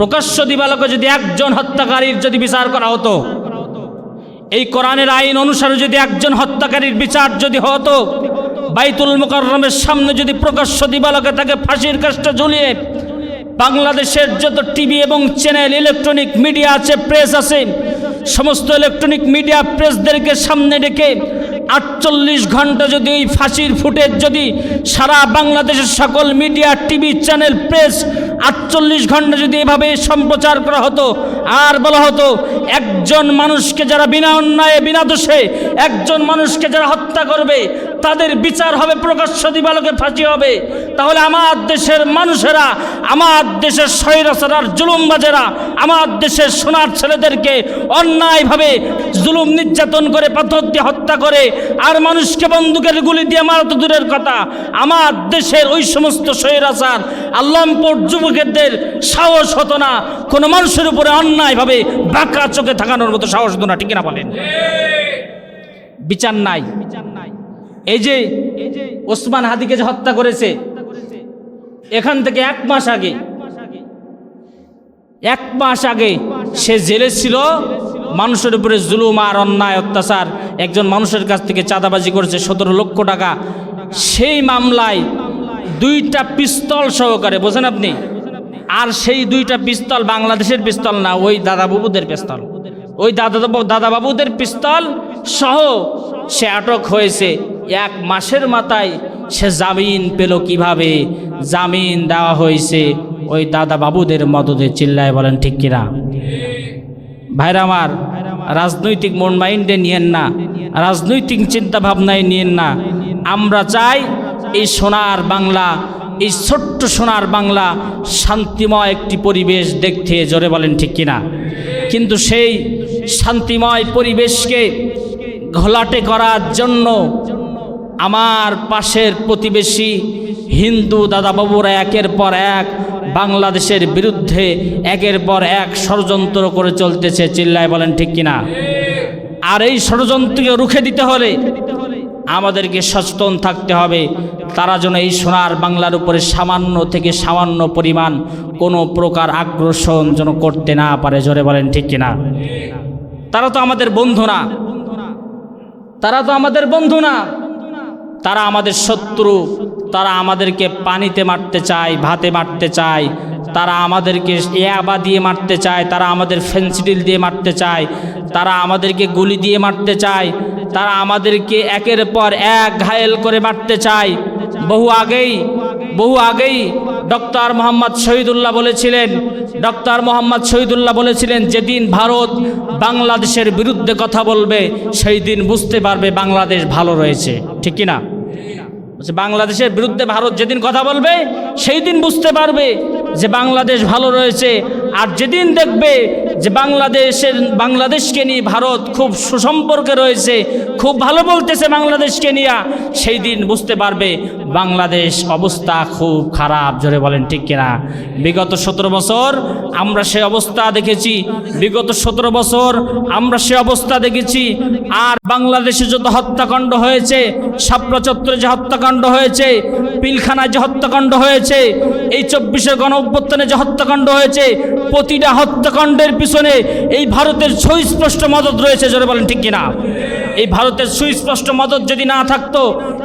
প্রকাশ্য দিবালকে যদি একজন হত্যাকারীর যদি বিচার করা হতো, এই কোরআনের আইন অনুসারে যদি একজন হত্যাকারীর বিচার যদি হতো, বাইতুল মোকাররমের সামনে যদি প্রকাশ্য দিবালকে তাকে ফাঁসির কাজটা ঝুলিয়ে বাংলাদেশের যত টিভি এবং চ্যানেল, ইলেকট্রনিক মিডিয়া আছে, প্রেস আছে, সমস্ত ইলেকট্রনিক মিডিয়া প্রেসদেরকে সামনে রেখে আটচল্লিশ ঘণ্টা যদি ওই ফাঁসির ফুটেজ যদি সারা বাংলাদেশের সকল মিডিয়া, টিভি, চ্যানেল, প্রেস আটচল্লিশ ঘণ্টা যদি এভাবে সম্প্রচার করা হতো, আর বলা হতো, একজন মানুষকে যারা বিনা অন্যায়ে, বিনা দোষে, একজন মানুষকে যারা হত্যা করবে, তাদের বিচার হবে, প্রকাশ্য দিবালোকে ফাঁসি হবে। তাহলে আমার দেশের মানুষেরা, আমার দেশের স্বৈরাচার জুলুমবাজেরা, আমার দেশের সোনার ছেলেদেরকে অন্যায়ভাবে জুলুম নির্যাতন করে, পাথর দিয়ে হত্যা করে, আর মানুষকে বন্দুকের গুলি দিয়ে মারা দূরের কথা। আমার দেশের ওই সমস্ত স্বৈরাচার আল্লামপুর যুবকেদের সাহস হতো না। কোনো মানুষের উপরে অন্যায়ভাবে বাঁকা চোখে থাকানোর মতো সাহস হতো না, ঠিক না বলেন? বিচার নাই। এই যে ওসমান হাদিকে যে হত্যা করেছে, এখান থেকে এক মাস আগে, এক মাস আগে সে জেলে ছিল। মানুষের উপরে জুলুম আর অন্যায় অত্যাচার। একজন মানুষের কাছ থেকে চাঁদাবাজি করেছে সতেরো লক্ষ টাকা। সেই মামলায় দুইটা পিস্তল সহকারে, বোঝেন আপনি? আর সেই দুইটা পিস্তল বাংলাদেশের পিস্তল না, ওই দাদাবাবুদের পিস্তল। ওই দাদা দাদাবাবুদের পিস্তল সহ সে আটক হয়েছে। এক মাসের মাথায় সে জামিন পেল কীভাবে? জামিন দেওয়া হয়েছে। ওই দাদা বাবুদের মদদে চিল্লায় বলেন, ঠিক কিনা? ভাইরা আমার, রাজনৈতিক মন মাইন্ডে নিয়েন না, রাজনৈতিক চিন্তা ভাবনায় নিয়েন না। আমরা চাই এই সোনার বাংলা, এই ছোট্ট সোনার বাংলা শান্তিময় একটি পরিবেশ দেখতে, জোরে বলেন ঠিক কিনা? কিন্তু সেই শান্তিময় পরিবেশকে ঘোলাটে করার জন্য আমার পাশের প্রতিবেশী হিন্দু দাদাবাবুরা একের পর এক বাংলাদেশের বিরুদ্ধে একের পর এক ষড়যন্ত্র করে চলতেছে, চিল্লায় বলেন ঠিক কিনা? আর এই ষড়যন্ত্রকে রুখে দিতে হলে আমাদেরকে সচেতন থাকতে হবে। তারা যেন এই সোনার বাংলার উপরে সামান্য থেকে সামান্য পরিমাণ কোনো প্রকার আগ্রাসন যেন করতে না পারে, জোরে বলেন ঠিক কিনা? তারা তো আমাদের বন্ধু না। তারা তো আমাদের বন্ধু না। তারা আমাদের শত্রু, তারা আমাদেরকে পানিতে মারতে চায়, ভাতে মারতে চায়, তারা আমাদেরকে ইয়াবা দিয়ে মারতে চায়, তারা আমাদের ফেন্সিডিল দিয়ে মারতে চায়, তারা আমাদেরকে গুলি দিয়ে মারতে চায়, তারা আমাদেরকে একের পর এক ঘায়েল করে মারতে চায়। বহু আগেই বহু আগেই ডক্টর মোহাম্মদ শহীদুল্লাহ বলেছিলেন, ডক্টর মোহাম্মদ শহীদুল্লাহ বলেছিলেন, যেদিন ভারত বাংলাদেশের বিরুদ্ধে কথা বলবে, সেই দিন বুঝতে পারবে বাংলাদেশ ভালো রয়েছে। ঠিক কিনা? বলছে বাংলাদেশের বিরুদ্ধে ভারত যেদিন কথা বলবে, সেই দিন বুঝতে পারবে যে বাংলাদেশ ভালো রয়েছে। আর যেদিন দেখবে যে বাংলাদেশের, বাংলাদেশকে নিয়ে ভারত খুব সুসম্পর্কে রয়েছে, খুব ভালো বলতেছে বাংলাদেশকে নিয়ে, সেই দিন বুঝতে পারবে বাংলাদেশ অবস্থা খুব খারাপ, জোরে বলেন ঠিক কিনা? বিগত সতেরো বছর আমরা সে অবস্থা দেখেছি, বিগত সতেরো বছর আমরা সে অবস্থা দেখেছি, আর বাংলাদেশে যত হত্যাকাণ্ড হয়েছে সাপ্রা চত্বরে যে হত্যাকাণ্ড হয়েছে, পিলখানায় যে হত্যাকাণ্ড হয়েছে, এই চব্বিশের গণ অভ্যুত্থানে যে হত্যাকাণ্ড হয়েছে, প্রতিটা হত্যাকাণ্ডের পিছনে এই ভারতের সুস্পষ্ট মদত রয়েছে, জোরে বলেন ঠিক কিনা? এই ভারতের সুস্পষ্ট মদত যদি না থাকতো,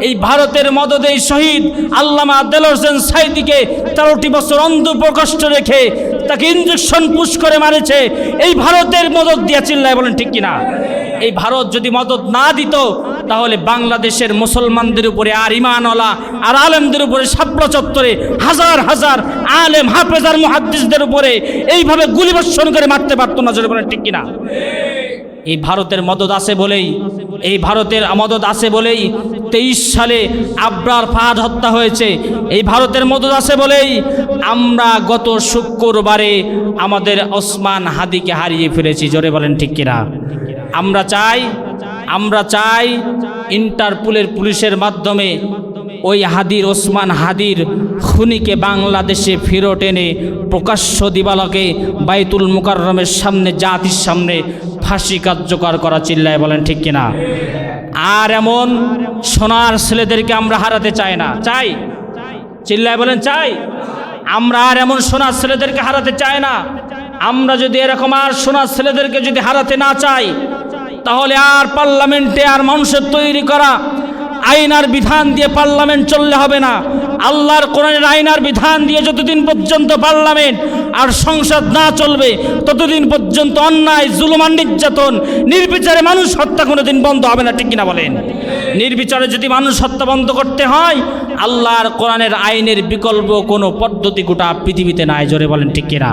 এই ভারতের মদতে এই শহীদ আল্লামা দেল হোসেন সাইদিকে তেরোটি বছর অন্ধ প্রকষ্ট রেখে তাকে ইঞ্জেকশন পুশ করে মারেছে। এই ভারতের মদত দিয়া চিল্লায় বলেন ঠিক কিনা? এই ভারত যদি মদত না দিত, তাহলে বাংলাদেশের মুসলমানদের উপরে, আর ইমানওয়ালা আর আলেমদের উপরে সাপ্রা চত্বরে হাজার হাজার আলেম হাফেজার মুহাদ্দিসদের উপরে এইভাবে গুলিবর্ষণ করে মারতে পারতো না, জোরে বলেন ঠিক কিনা? এই ভারতের মদত আছে বলেই, এই ভারতের মদত আছে বলেই তেইশ সালে আব্রার ফাহাদ হত্যা হয়েছে। এই ভারতের মদত আছে বলেই আমরা গত শুক্রবারে আমাদের ওসমান হাদিকে হারিয়ে ফেলেছি। জোরে বলেন ঠিক কিনা? আমরা চাই আমরা চাই ইন্টারপুলের পুলিশের মাধ্যমে ওই হাদির, ওসমান হাদির খুনিকে বাংলাদেশে ফেরত এনে প্রকাশ্য দিবালকে বাইতুল মুকাররমের সামনে, জাতির সামনে ফাঁসি কার্যকর করা চিল্লায় বলেন, ঠিক কিনা? আর এমন সোনার ছেলেদেরকে আমরা হারাতে চাই না। চাই? চিল্লায় বলেন, চাই? আমরা আর এমন সোনার ছেলেদেরকে হারাতে চাই না। আমরা যদি এরকম আর সোনার ছেলেদেরকে যদি হারাতে না চাই, তাহলে আর পার্লামেন্টে আর মানুষের তৈরি করা আইনার বিধান দিয়ে পার্লামেন্ট চললে হবে না। আল্লাহর কোরআনের আইনার বিধান দিয়ে যতদিন পর্যন্ত পার্লামেন্ট আর সংসদ না চলবে, ততদিন পর্যন্ত অন্যায় জুলুমান নির্যাতন, নির্বিচারে মানুষ হত্যা কোনোদিন বন্ধ হবে না, ঠিক কিনা বলেন? নির্বিচারে যদি মানুষ হত্যা বন্ধ করতে হয়, আল্লাহর কোরআনের আইনের বিকল্প কোনো পদ্ধতি গোটা পৃথিবীতে নাই, জোরে বলেন, ঠিক কিনা?